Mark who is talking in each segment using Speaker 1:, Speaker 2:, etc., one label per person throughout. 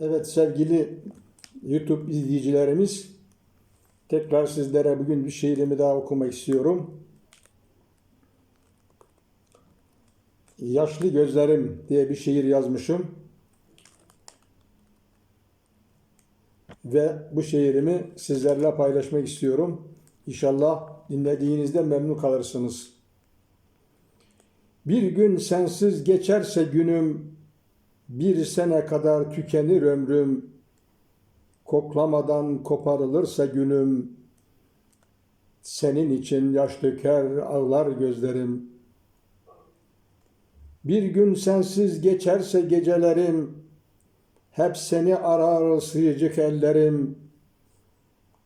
Speaker 1: Evet sevgili YouTube izleyicilerimiz tekrar sizlere bugün bir şiirimi daha okumak istiyorum. Yaşlı Gözlerim diye bir şiir yazmışım. Ve bu şiirimi sizlerle paylaşmak istiyorum. İnşallah dinlediğinizde memnun kalırsınız. Bir gün sensiz geçerse günüm, bir sene kadar tükenir ömrüm, koklamadan koparılırsa günüm, senin için yaş döker ağlar gözlerim. Bir gün sensiz geçerse gecelerim, hep seni arar sıyıcık ellerim.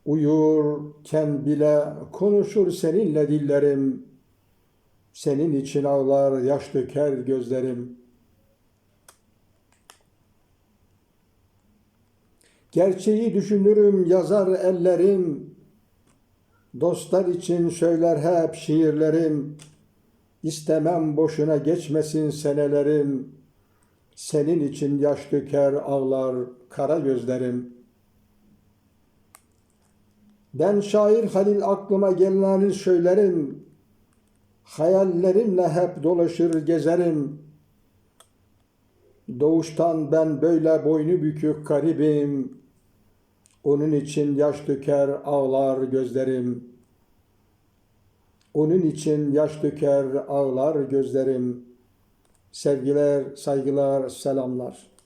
Speaker 1: Uyurken bile konuşur seninle dillerim. Senin için ağlar, yaş döker gözlerim. Gerçeği düşünürüm, yazar ellerim. Dostlar için söyler hep şiirlerim. İstemem boşuna geçmesin senelerim. Senin için yaş döker ağlar kara gözlerim. Ben şair Halil aklıma gelenleri söylerim. Hayallerimle hep dolaşır gezerim. Doğuştan ben böyle boynu bükük garibim. Onun için yaş döker ağlar gözlerim. Onun için yaş döker ağlar gözlerim. Sevgiler, saygılar, selamlar.